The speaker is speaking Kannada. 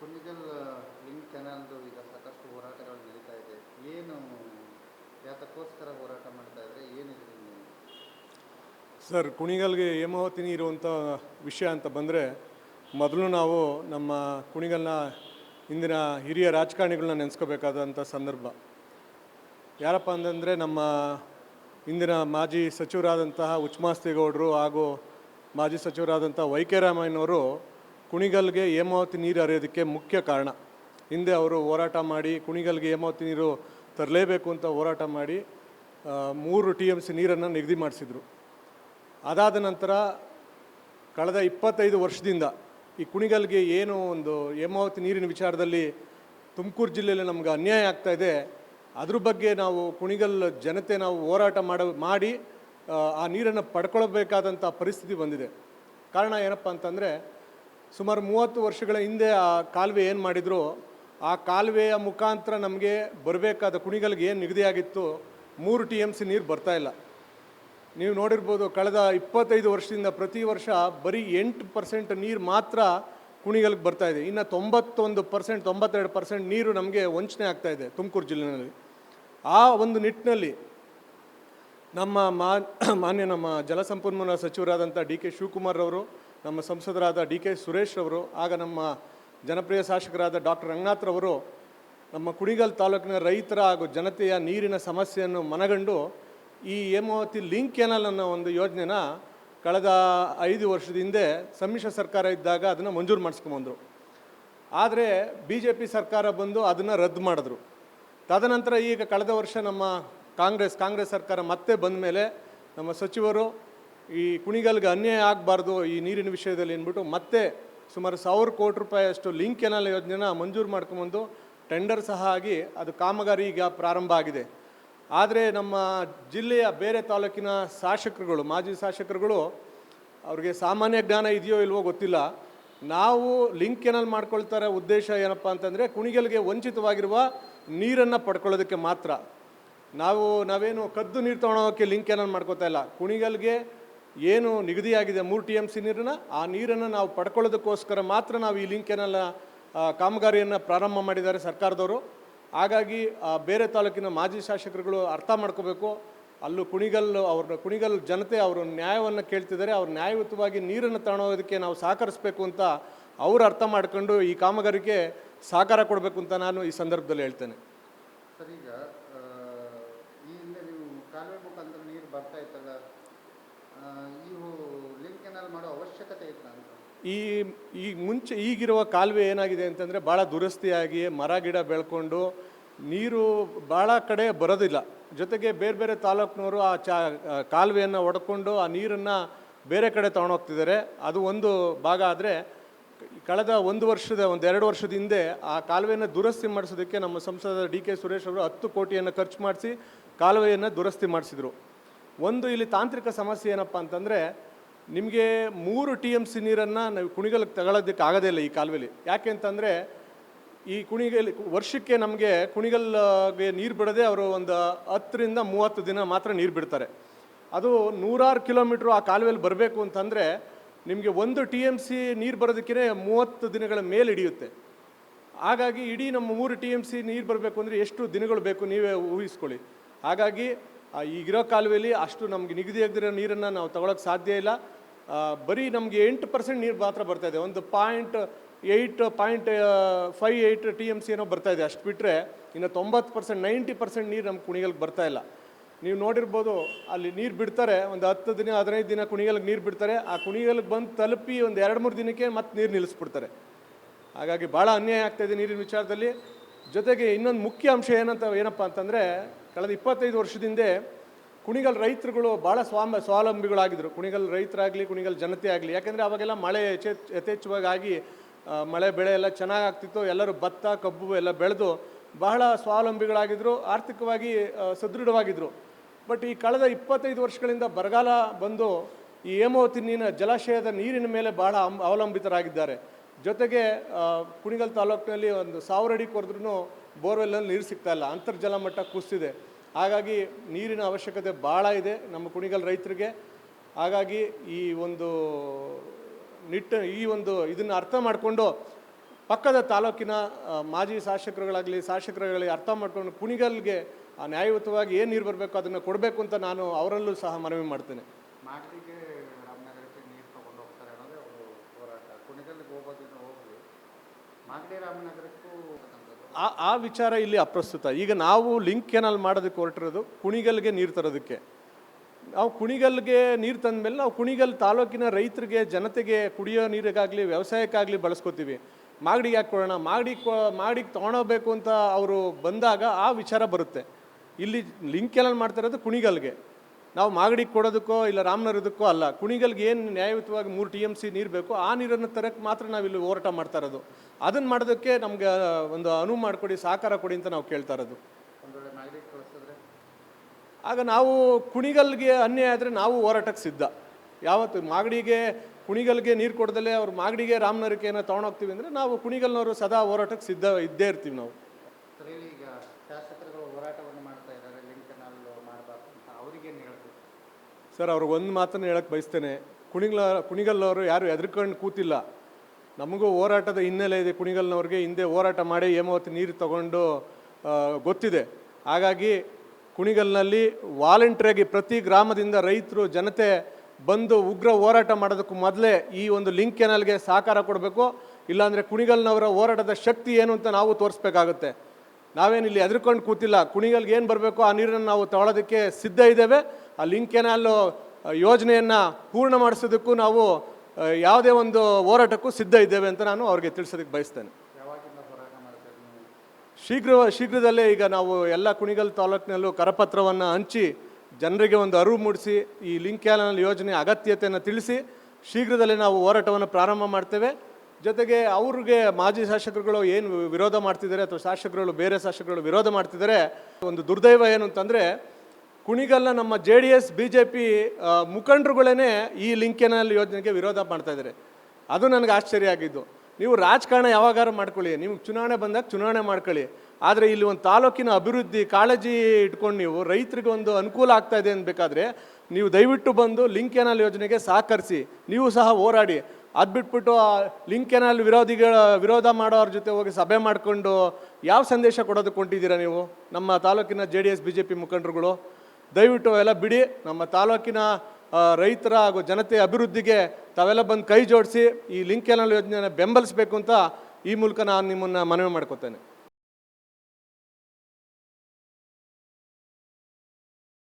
ಕುಣಿಗಲ್ ಲಿಂಕ್ ಕೆನಾಲ್ದು ಈಗ ಸಾಕಷ್ಟು ಹೋರಾಟಗಳು ನಡೀತಾ ಇದೆ. ಏನು ಯಾತಕ್ಕೋಸ್ಕರ ಹೋರಾಟ ಮಾಡ್ತಾ ಇದ್ರೆ ಏನಿದೆ ಸರ್, ಕುಣಿಗಲ್ಗೆ ಹೇಮಾವತಿ ಇರುವಂಥ ವಿಷಯ ಅಂತ ಬಂದರೆ, ಮೊದಲು ನಾವು ನಮ್ಮ ಕುಣಿಗಲ್ನ ಇಂದಿನ ಹಿರಿಯ ರಾಜಕಾರಣಿಗಳನ್ನ ನೆನೆಸ್ಕೋಬೇಕಾದಂಥ ಸಂದರ್ಭ. ಯಾರಪ್ಪ ಅಂತಂದರೆ, ನಮ್ಮ ಇಂದಿನ ಮಾಜಿ ಸಚಿವರಾದಂತಹ ಉಚ್ಮಾಸ್ತಿಗೌಡರು ಹಾಗೂ ಮಾಜಿ ಸಚಿವರಾದಂಥ ವೈ ಕೆ ರಾಮಯ್ಯನವರು ಕುಣಿಗಲ್ಗೆ ಹೇಮಾವತಿ ನೀರು ಹರಿಯೋದಕ್ಕೆ ಮುಖ್ಯ ಕಾರಣ. ಹಿಂದೆ ಅವರು ಹೋರಾಟ ಮಾಡಿ ಕುಣಿಗಲ್ಗೆ ಹೇಮಾವತಿ ನೀರು ತರಲೇಬೇಕು ಅಂತ ಹೋರಾಟ ಮಾಡಿ ಮೂರು ಟಿ ಎಂ ಸಿ ನೀರನ್ನು ನಿಗದಿ ಮಾಡಿಸಿದರು. ಅದಾದ ನಂತರ ಕಳೆದ ಇಪ್ಪತ್ತೈದು ವರ್ಷದಿಂದ ಈ ಕುಣಿಗಲ್ಗೆ ಏನು ಒಂದು ಹೇಮಾವತಿ ನೀರಿನ ವಿಚಾರದಲ್ಲಿ ತುಮಕೂರು ಜಿಲ್ಲೆಯಲ್ಲಿ ನಮ್ಗೆ ಅನ್ಯಾಯ ಆಗ್ತಾ ಇದೆ, ಅದ್ರ ಬಗ್ಗೆ ನಾವು ಕುಣಿಗಲ್ ಜನತೆ ನಾವು ಹೋರಾಟ ಮಾಡ, ಮಾಡಿ ಆ ನೀರನ್ನು ಪಡ್ಕೊಳ್ಬೇಕಾದಂಥ ಪರಿಸ್ಥಿತಿ ಬಂದಿದೆ. ಕಾರಣ ಏನಪ್ಪ ಅಂತಂದರೆ ಸುಮಾರು ಮೂವತ್ತು ವರ್ಷಗಳ ಹಿಂದೆ ಆ ಕಾಲುವೆ ಏನು ಮಾಡಿದ್ರು, ಆ ಕಾಲುವೆಯ ಮುಖಾಂತರ ನಮಗೆ ಬರಬೇಕಾದ ಕುಣಿಗಲ್ಗೆ ಏನು ನಿಗದಿಯಾಗಿತ್ತು, ಮೂರು ಟಿ ಎಂ ಸಿ ನೀರು ಇಲ್ಲ. ನೀವು ನೋಡಿರ್ಬೋದು ಕಳೆದ ಇಪ್ಪತ್ತೈದು ವರ್ಷದಿಂದ ಪ್ರತಿ ವರ್ಷ ಬರೀ ಎಂಟು ಪರ್ಸೆಂಟ್ ನೀರು ಮಾತ್ರ ಕುಣಿಗಲ್ಗೆ ಬರ್ತಾ ಇದೆ. ಇನ್ನು ತೊಂಬತ್ತೊಂದು ಪರ್ಸೆಂಟ್, ತೊಂಬತ್ತೆರಡು ಪರ್ಸೆಂಟ್ ನೀರು ನಮಗೆ ವಂಚನೆ ಆಗ್ತಾ ಇದೆ ತುಮಕೂರು ಜಿಲ್ಲೆಯಲ್ಲಿ ಆ ಒಂದು ನಿಟ್ಟಿನಲ್ಲಿ ನಮ್ಮ ಮಾನ್ಯ ನಮ್ಮ ಜಲಸಂಪನ್ಮೂಲ ಸಚಿವರಾದಂಥ ಡಿ ಕೆ ಶಿವಕುಮಾರ್ ಅವರು ನಮ್ಮ ಸಂಸದರಾದ ಡಿ ಕೆ ಸುರೇಶ್ ಅವರು ಆಗ ನಮ್ಮ ಜನಪ್ರಿಯ ಶಾಸಕರಾದ ಡಾಕ್ಟರ್ ರಂಗನಾಥ್ರವರು ನಮ್ಮ ಕುಡಿಗಲ್ ತಾಲೂಕಿನ ರೈತರ ಹಾಗೂ ಜನತೆಯ ನೀರಿನ ಸಮಸ್ಯೆಯನ್ನು ಮನಗಂಡು ಈ ಹೇಮಾವತಿ ಲಿಂಕ್ ಕೆನಲ್ ಅನ್ನೋ ಒಂದು ಯೋಜನೆನ ಕಳೆದ ಐದು ವರ್ಷದ ಹಿಂದೆ ಸಮ್ಮಿಶ್ರ ಸರ್ಕಾರ ಇದ್ದಾಗ ಅದನ್ನು ಮಂಜೂರು ಮಾಡಿಸ್ಕೊಂಬಂದರು ಆದರೆ ಬಿ ಜೆ ಪಿ ಸರ್ಕಾರ ಬಂದು ಅದನ್ನು ರದ್ದು ಮಾಡಿದ್ರು. ತದನಂತರ ಈಗ ಕಳೆದ ವರ್ಷ ನಮ್ಮ ಕಾಂಗ್ರೆಸ್ ಕಾಂಗ್ರೆಸ್ ಸರ್ಕಾರ ಮತ್ತೆ ಬಂದ ಮೇಲೆ ನಮ್ಮ ಸಚಿವರು ಈ ಕುಣಿಗಲ್ಗೆ ಅನ್ಯಾಯ ಆಗಬಾರ್ದು ಈ ನೀರಿನ ವಿಷಯದಲ್ಲಿ ಅಂದ್ಬಿಟ್ಟು ಮತ್ತೆ ಸುಮಾರು ಸಾವಿರ ಕೋಟಿ ರೂಪಾಯಿಯಷ್ಟು ಲಿಂಕ್ ಕೆನಾಲ್ ಯೋಜನೆನ ಮಂಜೂರು ಮಾಡ್ಕೊಂಬಂದು ಟೆಂಡರ್ ಸಹ ಆಗಿ ಅದು ಕಾಮಗಾರಿ ಈಗ ಪ್ರಾರಂಭ ಆಗಿದೆ. ಆದರೆ ನಮ್ಮ ಜಿಲ್ಲೆಯ ಬೇರೆ ತಾಲೂಕಿನ ಶಾಸಕರುಗಳು, ಮಾಜಿ ಶಾಸಕರುಗಳು ಅವ್ರಿಗೆ ಸಾಮಾನ್ಯ ಜ್ಞಾನ ಇದೆಯೋ ಇಲ್ವೋ ಗೊತ್ತಿಲ್ಲ. ನಾವು ಲಿಂಕ್ ಕೆನಲ್ ಮಾಡ್ಕೊಳ್ತಾರ ಉದ್ದೇಶ ಏನಪ್ಪ ಅಂತಂದರೆ ಕುಣಿಗಲ್ಗೆ ವಂಚಿತವಾಗಿರುವ ನೀರನ್ನು ಪಡ್ಕೊಳ್ಳೋದಕ್ಕೆ ಮಾತ್ರ. ನಾವು ನಾವೇನು ಕದ್ದು ನೀರು ತೊಗೊಳೋಕ್ಕೆ ಲಿಂಕ್ ಕೆನಲ್ ಮಾಡ್ಕೋತಾ ಇಲ್ಲ. ಕುಣಿಗಲ್ಗೆ ಏನು ನಿಗದಿಯಾಗಿದೆ ಮೂರು ಟಿ ಎಂ ಸಿ ನೀರನ್ನು ಆ ನೀರನ್ನು ನಾವು ಪಡ್ಕೊಳ್ಳೋದಕ್ಕೋಸ್ಕರ ಮಾತ್ರ ನಾವು ಈ ಲಿಂಕ್ ಕೆನಲ್ ಕಾಮಗಾರಿಯನ್ನು ಪ್ರಾರಂಭ ಮಾಡಿದ್ದಾರೆ ಸರ್ಕಾರದವರು. ಹಾಗಾಗಿ ಬೇರೆ ತಾಲೂಕಿನ ಮಾಜಿ ಶಾಸಕರುಗಳು ಅರ್ಥ ಮಾಡ್ಕೋಬೇಕು. ಅಲ್ಲೂ ಕುಣಿಗಲ್ ಅವ್ರ ಕುಣಿಗಲ್ ಜನತೆ ಅವರು ನ್ಯಾಯವನ್ನು ಕೇಳ್ತಿದ್ದಾರೆ. ಅವ್ರು ನ್ಯಾಯಯುತವಾಗಿ ನೀರನ್ನು ತಗೊಳೋದಕ್ಕೆ ನಾವು ಸಹಕರಿಸಬೇಕು ಅಂತ ಅವರು ಅರ್ಥ ಮಾಡ್ಕೊಂಡು ಈ ಕಾಮಗಾರಿಗೆ ಸಹಕಾರ ಕೊಡಬೇಕು ಅಂತ ನಾನು ಈ ಸಂದರ್ಭದಲ್ಲಿ ಹೇಳ್ತೇನೆ. ಸರ್ ಈಗ ಈ ಹಿಂದೆ ನೀವು ಕಾಲುವೆ ಮುಖಾಂತರ ನೀರು ಬರ್ತಾ ಇತ್ತಲ್ಲ ಆ, ಮಾಡೋ ಅವಶ್ಯಕತೆ ಈ ಈ ಮುಂಚೆ ಈಗಿರುವ ಕಾಲುವೆ ಏನಾಗಿದೆ ಅಂತಂದರೆ ಭಾಳ ದುರಸ್ತಿಯಾಗಿ ಮರ, ಗಿಡ ಬೆಳ್ಕೊಂಡು ನೀರು ಭಾಳ ಕಡೆ ಬರೋದಿಲ್ಲ. ಜೊತೆಗೆ ಬೇರೆ ಬೇರೆ ತಾಲೂಕಿನವರು ಆ ಚಾ ಕಾಲುವೆಯನ್ನು ಒಡ್ಕೊಂಡು ಆ ನೀರನ್ನು ಬೇರೆ ಕಡೆ ತೊಗೊಂಡೋಗ್ತಿದ್ದಾರೆ ಅದು ಒಂದು ಭಾಗ ಆದರೆ ಕಳೆದ ಒಂದು ವರ್ಷದ, ಒಂದು ಎರಡು ವರ್ಷದ ಹಿಂದೆ ಆ ಕಾಲುವೆಯನ್ನು ದುರಸ್ತಿ ಮಾಡಿಸೋದಕ್ಕೆ ನಮ್ಮ ಸಂಸದ ಡಿ ಕೆ ಸುರೇಶ್ ಅವರು ಹತ್ತು ಕೋಟಿಯನ್ನು ಖರ್ಚು ಮಾಡಿಸಿ ಕಾಲುವೆಯನ್ನು ದುರಸ್ತಿ ಮಾಡಿಸಿದರು. ಒಂದು ಇಲ್ಲಿ ತಾಂತ್ರಿಕ ಸಮಸ್ಯೆ ಏನಪ್ಪ ಅಂತಂದರೆ ನಿಮಗೆ ಮೂರು ಟಿ ಎಂ ಸಿ ನೀರನ್ನು ನಾವು ಕುಣಿಗಲ್ಗೆ ತಗೊಳ್ಳೋದಕ್ಕೆ ಆಗೋದೇ ಇಲ್ಲ ಈ ಕಾಲುವೆಲಿ. ಯಾಕೆ ಅಂತಂದರೆ ಈ ಕುಣಿಗಲ್ ವರ್ಷಕ್ಕೆ ನಮಗೆ ಕುಣಿಗಲ್ಗೆ ನೀರು ಬಿಡದೆ ಅವರು ಒಂದು ಹತ್ತರಿಂದ ಮೂವತ್ತು ದಿನ ಮಾತ್ರ ನೀರು ಬಿಡ್ತಾರೆ. ಅದು ನೂರಾರು ಕಿಲೋಮೀಟ್ರು ಆ ಕಾಲುವೆಲಿ ಬರಬೇಕು ಅಂತಂದರೆ ನಿಮಗೆ ಒಂದು ಟಿ ಎಂ ಸಿ ನೀರು ಬರೋದಕ್ಕೇ ಮೂವತ್ತು ದಿನಗಳ ಮೇಲೆ ಹಿಡಿಯುತ್ತೆ. ಹಾಗಾಗಿ ಇಡೀ ನಮ್ಮ ಮೂರು ಟಿ ಎಂ ಸಿ ನೀರು ಬರಬೇಕು ಅಂದರೆ ಎಷ್ಟು ದಿನಗಳು ಬೇಕು ನೀವೇ ಊಹಿಸ್ಕೊಳ್ಳಿ. ಹಾಗಾಗಿ ಈಗಿರೋ ಕಾಲುವೆಯಲ್ಲಿ ಅಷ್ಟು ನಮಗೆ ನಿಗದಿ ಆಗದಿರೋ ನೀರನ್ನು ನಾವು ತಗೊಳಕ್ಕೆ ಸಾಧ್ಯ ಇಲ್ಲ. ಬರೀ ನಮಗೆ ಎಂಟು ಪರ್ಸೆಂಟ್ ನೀರು ಮಾತ್ರ ಬರ್ತಾ ಇದೆ. ಒಂದು point eight, point five eight T M C ಏನೋ ಬರ್ತಾ ಇದೆ. ಅಷ್ಟು ಬಿಟ್ಟರೆ ಇನ್ನು ತೊಂಬತ್ತು ಪರ್ಸೆಂಟ್, ನೈಂಟಿ ಪರ್ಸೆಂಟ್ ನೀರು ನಮ್ಮ ಕುಣಿಗಲ್ಗೆ ಬರ್ತಾ ಇಲ್ಲ. ನೀವು ನೋಡಿರ್ಬೋದು, ಅಲ್ಲಿ ನೀರು ಬಿಡ್ತಾರೆ. ಒಂದು ಹತ್ತು ದಿನ, ಹದಿನೈದು ದಿನ ಕುಣಿಗಲ್ಗೆ ನೀರು ಬಿಡ್ತಾರೆ. ಆ ಕುಣಿಗಲ್ಗೆ ಬಂದು ತಲುಪಿ ಒಂದು ಎರಡು ಮೂರು ದಿನಕ್ಕೆ ಮತ್ತೆ ನೀರು ನಿಲ್ಲಿಸ್ಬಿಡ್ತಾರೆ ಹಾಗಾಗಿ ಭಾಳ ಅನ್ಯಾಯ ಆಗ್ತಾಯಿದೆ ನೀರಿನ ವಿಚಾರದಲ್ಲಿ. ಜೊತೆಗೆ ಇನ್ನೊಂದು ಮುಖ್ಯ ಅಂಶ ಏನಂತ ಏನಪ್ಪ ಅಂತಂದರೆ ಕಳೆದ ಇಪ್ಪತ್ತೈದು ವರ್ಷದಿಂದ ಕುಣಿಗಲ್ ರೈತರುಗಳು ಭಾಳ ಸ್ವಾಮ ಸ್ವಾವಲಂಬಿಗಳಾಗಿದ್ದರು ಕುಣಿಗಲ್ ರೈತರಾಗಲಿ, ಕುಣಿಗಲ್ ಜನತೆ ಆಗಲಿ. ಯಾಕೆಂದರೆ ಅವಾಗೆಲ್ಲ ಮಳೆ ಯಥೇ, ಯಥೇಚ್ಛವಾಗಿ ಮಳೆ, ಬೆಳೆ ಎಲ್ಲ ಚೆನ್ನಾಗಿ ಆಗ್ತಿತ್ತು ಎಲ್ಲರೂ ಭತ್ತ, ಕಬ್ಬು ಎಲ್ಲ ಬೆಳೆದು ಬಹಳ ಸ್ವಾವಲಂಬಿಗಳಾಗಿದ್ದರು ಆರ್ಥಿಕವಾಗಿ ಸದೃಢವಾಗಿದ್ದರು ಬಟ್ ಈ ಕಳೆದ ಇಪ್ಪತ್ತೈದು ವರ್ಷಗಳಿಂದ ಬರಗಾಲ ಬಂದು ಈ ಹೇಮಾವತಿ ನೀರಿನ ಜಲಾಶಯದ ನೀರಿನ ಮೇಲೆ ಬಹಳ ಅವಲಂಬಿತರಾಗಿದ್ದಾರೆ. ಜೊತೆಗೆ ಕುಣಿಗಲ್ ತಾಲೂಕಿನಲ್ಲಿ ಒಂದು ಸಾವಿರ ಅಡಿ ಕೊರೆದ್ರೂ ಬೋರ್ವೆಲ್ನಲ್ಲಿ ನೀರು ಸಿಗ್ತಾ ಇಲ್ಲ. ಅಂತರ್ಜಲ ಮಟ್ಟ ಕುಸಿದೆ ಹಾಗಾಗಿ ನೀರಿನ ಅವಶ್ಯಕತೆ ಭಾಳ ಇದೆ ನಮ್ಮ ಕುಣಿಗಲ್ ರೈತರಿಗೆ. ಹಾಗಾಗಿ ಈ ಒಂದು ನಿಟ್ಟ ಈ ಒಂದು ಇದನ್ನು ಅರ್ಥ ಮಾಡಿಕೊಂಡು ಪಕ್ಕದ ತಾಲೂಕಿನ ಮಾಜಿ ಶಾಸಕರುಗಳಾಗಲಿ ಶಾಸಕರುಗಳಾಗಲಿ ಅರ್ಥ ಮಾಡ್ಕೊಂಡು ಕುಣಿಗಲ್ಗೆ ನ್ಯಾಯಯುತವಾಗಿ ಏನು ನೀರು ಬರಬೇಕು ಅದನ್ನು ಕೊಡಬೇಕು ಅಂತ ನಾನು ಅವರಲ್ಲೂ ಸಹ ಮನವಿ ಮಾಡ್ತೇನೆ. ರಾಮನಗರಕ್ಕೆ ನೀರು ಹೋಗ್ತಾರೆ ಹೋರಾಟ. ಕುಣಿಗಲ್ಗೆ ಹೋಗ್ಲಿ. ಆ ಆ ವಿಚಾರ ಇಲ್ಲಿ ಅಪ್ರಸ್ತುತ. ಈಗ ನಾವು ಲಿಂಕ್ ಕೆನಲ್ ಮಾಡೋದಕ್ಕೆ ಹೊರಟಿರೋದು ಕುಣಿಗಲ್ಗೆ ನೀರು ತರೋದಕ್ಕೆ. ನಾವು ಕುಣಿಗಲ್ಗೆ ನೀರು ತಂದಮೇಲೆ ನಾವು ಕುಣಿಗಲ್ ತಾಲೂಕಿನ ರೈತರಿಗೆ, ಜನತೆಗೆ ಕುಡಿಯೋ ನೀರಿಗಾಗಲಿ, ವ್ಯವಸಾಯಕ್ಕಾಗಲಿ ಬಳಸ್ಕೋತೀವಿ. ಮಾಗಡಿಗೆ ಯಾಕೆ ಕೊಡೋಣ? ಮಾಗಡಿ ಮಾಗಡಿಗೆ ತೊಗೊಂಡೋಗ್ಬೇಕು ಅಂತ ಅವರು ಬಂದಾಗ ಆ ವಿಚಾರ ಬರುತ್ತೆ. ಇಲ್ಲಿ ಲಿಂಕ್ ಕೆನಲ್ ಮಾಡ್ತಾ ಇರೋದು ಕುಣಿಗಲ್ಗೆ. ನಾವು ಮಾಗಡಿಗೆ ಕೊಡೋದಕ್ಕೋ ಇಲ್ಲ ರಾಮನಗರದಕ್ಕೋ ಅಲ್ಲ ಕುಣಿಗಲ್ಗೆ ಏನು ನ್ಯಾಯಯುತವಾಗಿ ಮೂರು ಟಿ ಎಂ ಸಿ ನೀರು ಬೇಕು ಆ ನೀರನ್ನು ತರಕ್ಕೆ ಮಾತ್ರ ನಾವು ಇಲ್ಲಿ ಹೋರಾಟ ಮಾಡ್ತಾ ಇರೋದು. ಅದನ್ನು ಮಾಡೋದಕ್ಕೆ ನಮಗೆ ಒಂದು ಅನುವು ಮಾಡಿಕೊಡಿ ಸಹಕಾರ ಕೊಡಿ ಅಂತ ನಾವು ಕೇಳ್ತಾ ಇರೋದು. ಆಗ ನಾವು ಕುಣಿಗಲ್ಗೆ ಅನ್ಯಾಯ ಆದರೆ ನಾವು ಹೋರಾಟಕ್ಕೆ ಸಿದ್ಧ. ಯಾವತ್ತು ಮಾಗಡಿಗೆ ಕುಣಿಗಲ್ಗೆ ನೀರು ಕೊಡದಲ್ಲೇ ಅವ್ರು ಮಾಗಡಿಗೆ ರಾಮನಗರಕ್ಕೆ ಏನೋ ತೊಗೊಂಡೋಗ್ತೀವಿ ಅಂದರೆ ನಾವು ಕುಣಿಗಲ್ನವರು ಸದಾ ಹೋರಾಟಕ್ಕೆ ಸಿದ್ಧ ಇದ್ದೇ ಇರ್ತೀವಿ ನಾವು ಸರಿ ಈಗ ಶಾಸಕರುಗಳು ಹೋರಾಟವನ್ನು ಮಾಡ್ತಾ ಇದ್ದಾರೆ ಲಿಂಕ್ ಕೆನಾಲ್ ಮಾಡಬಾರ್ದು ಅಂತ ಅವ್ರಿಗೇನು ಹೇಳ್ಬೇಕು ಸರ್, ಅವ್ರಿಗೆ ಒಂದು ಮಾತನ್ನು ಹೇಳಕ್ಕೆ ಬಯಸ್ತೇನೆ. ಕುಣಿಗಲ ಕುಣಿಗಲ್ನವರು ಯಾರು ಹೆದರ್ಕೊಂಡು ಕೂತಿಲ್ಲ. ನಮಗೂ ಹೋರಾಟದ ಹಿನ್ನೆಲೆ ಇದೆ ಕುಣಿಗಲ್ನವ್ರಿಗೆ. ಹಿಂದೆ ಹೋರಾಟ ಮಾಡಿ ಹೇಮಾವತಿ ನೀರು ತಗೊಂಡು ಗೊತ್ತಿದೆ. ಹಾಗಾಗಿ ಕುಣಿಗಲ್ನಲ್ಲಿ ವಾಲಂಟ್ರಿಯಾಗಿ ಪ್ರತಿ ಗ್ರಾಮದಿಂದ ರೈತರು, ಜನತೆ ಬಂದು ಉಗ್ರ ಹೋರಾಟ ಮಾಡೋದಕ್ಕೂ ಮೊದಲೇ ಈ ಒಂದು ಲಿಂಕ್ ಕೆನಲ್ಗೆ ಸಹಕಾರ ಕೊಡಬೇಕು. ಇಲ್ಲಾಂದರೆ ಕುಣಿಗಲ್ನವರ ಹೋರಾಟದ ಶಕ್ತಿ ಏನು ಅಂತ ನಾವು ತೋರಿಸ್ಬೇಕಾಗುತ್ತೆ. ನಾವೇನು ಇಲ್ಲಿ ಹೆದರ್ಕೊಂಡು ಕೂತಿಲ್ಲ. ಕುಣಿಗಲ್ಗೆ ಏನು ಬರಬೇಕು ಆ ನೀರನ್ನು ನಾವು ತಗೊಳ್ಳೋದಕ್ಕೆ ಸಿದ್ಧ ಇದ್ದೇವೆ. ಆ ಲಿಂಕ್ ಕೆನಾಲು ಯೋಜನೆಯನ್ನು ಪೂರ್ಣ ಮಾಡಿಸೋದಕ್ಕೂ ನಾವು ಯಾವುದೇ ಒಂದು ಹೋರಾಟಕ್ಕೂ ಸಿದ್ಧ ಇದ್ದೇವೆ ಅಂತ ನಾನು ಅವ್ರಿಗೆ ತಿಳಿಸೋದಕ್ಕೆ ಬಯಸ್ತೇನೆ. ಶೀಘ್ರ, ಶೀಘ್ರದಲ್ಲೇ ಈಗ ನಾವು ಎಲ್ಲ ಕುಣಿಗಲ್ ತಾಲೂಕಿನಲ್ಲೂ ಕರಪತ್ರವನ್ನು ಹಂಚಿ ಜನರಿಗೆ ಒಂದು ಅರಿವು ಮೂಡಿಸಿ ಈ ಲಿಂಕ್ ಕ್ಯಾನಲ್ ಯೋಜನೆ ಅಗತ್ಯತೆಯನ್ನು ತಿಳಿಸಿ ಶೀಘ್ರದಲ್ಲೇ ನಾವು ಹೋರಾಟವನ್ನು ಪ್ರಾರಂಭ ಮಾಡ್ತೇವೆ. ಜೊತೆಗೆ ಅವ್ರಿಗೆ ಮಾಜಿ ಶಾಸಕರುಗಳು ಏನು ವಿರೋಧ ಮಾಡ್ತಿದ್ದಾರೆ ಅಥವಾ ಶಾಸಕರುಗಳು ಬೇರೆ ಶಾಸಕರುಗಳು ವಿರೋಧ ಮಾಡ್ತಿದ್ದಾರೆ, ಒಂದು ದುರ್ದೈವ ಏನು ಅಂತಂದರೆ, ಕುಣಿಗಲ್ಲ ನಮ್ಮ J D S, B J P ಮುಖಂಡರುಗಳೇ ಈ ಲಿಂಕ್ ಕೆನಲ್ ಯೋಜನೆಗೆ ವಿರೋಧ ಮಾಡ್ತಾ ಇದ್ದಾರೆ. ಅದು ನನಗೆ ಆಶ್ಚರ್ಯ ಆಗಿದ್ದು. ನೀವು ರಾಜಕಾರಣ ಯಾವಾಗಾರು ಮಾಡ್ಕೊಳ್ಳಿ. ನಿಮ್ಗೆ ಚುನಾವಣೆ ಬಂದಾಗ ಚುನಾವಣೆ ಮಾಡ್ಕೊಳ್ಳಿ. ಆದರೆ ಇಲ್ಲಿ ಒಂದು ತಾಲೂಕಿನ ಅಭಿವೃದ್ಧಿ ಕಾಳಜಿ ಇಟ್ಕೊಂಡು ನೀವು ರೈತರಿಗೆ ಒಂದು ಅನುಕೂಲ ಆಗ್ತಾ ಇದೆ ಅನ್ಬೇಕಾದ್ರೆ, ನೀವು ದಯವಿಟ್ಟು ಬಂದು ಲಿಂಕ್ ಯೋಜನೆಗೆ ಸಹಕರಿಸಿ. ನೀವು ಸಹ ಹೋರಾಡಿ. ಅದು ಆ ಲಿಂಕ್ ಏನಲ್ಲಿ ವಿರೋಧಿಗಳ ವಿರೋಧ ಮಾಡೋರ ಜೊತೆ ಹೋಗಿ ಸಭೆ ಮಾಡಿಕೊಂಡು ಯಾವ ಸಂದೇಶ ಕೊಡೋದಕ್ಕೆ ಹೊಂಟಿದ್ದೀರಾ ನೀವು? ನಮ್ಮ ತಾಲೂಕಿನ J D S, B J P ಮುಖಂಡರುಗಳು, ದಯವಿಟ್ಟು ಎಲ್ಲ ಬಿಡಿ. ನಮ್ಮ ತಾಲೂಕಿನ ರೈತರ ಹಾಗೂ ಜನತೆಯ ಅಭಿವೃದ್ಧಿಗೆ ತಾವೆಲ್ಲ ಬಂದು ಕೈ ಜೋಡಿಸಿ ಈ ಲಿಂಕ್ ಕೆನಲ್ ಯೋಜನೆಯನ್ನು ಬೆಂಬಲಿಸಬೇಕು ಅಂತ ಈ ಮೂಲಕ ನಾನು ನಿಮ್ಮನ್ನು ಮನವಿ ಮಾಡ್ಕೊತೇನೆ.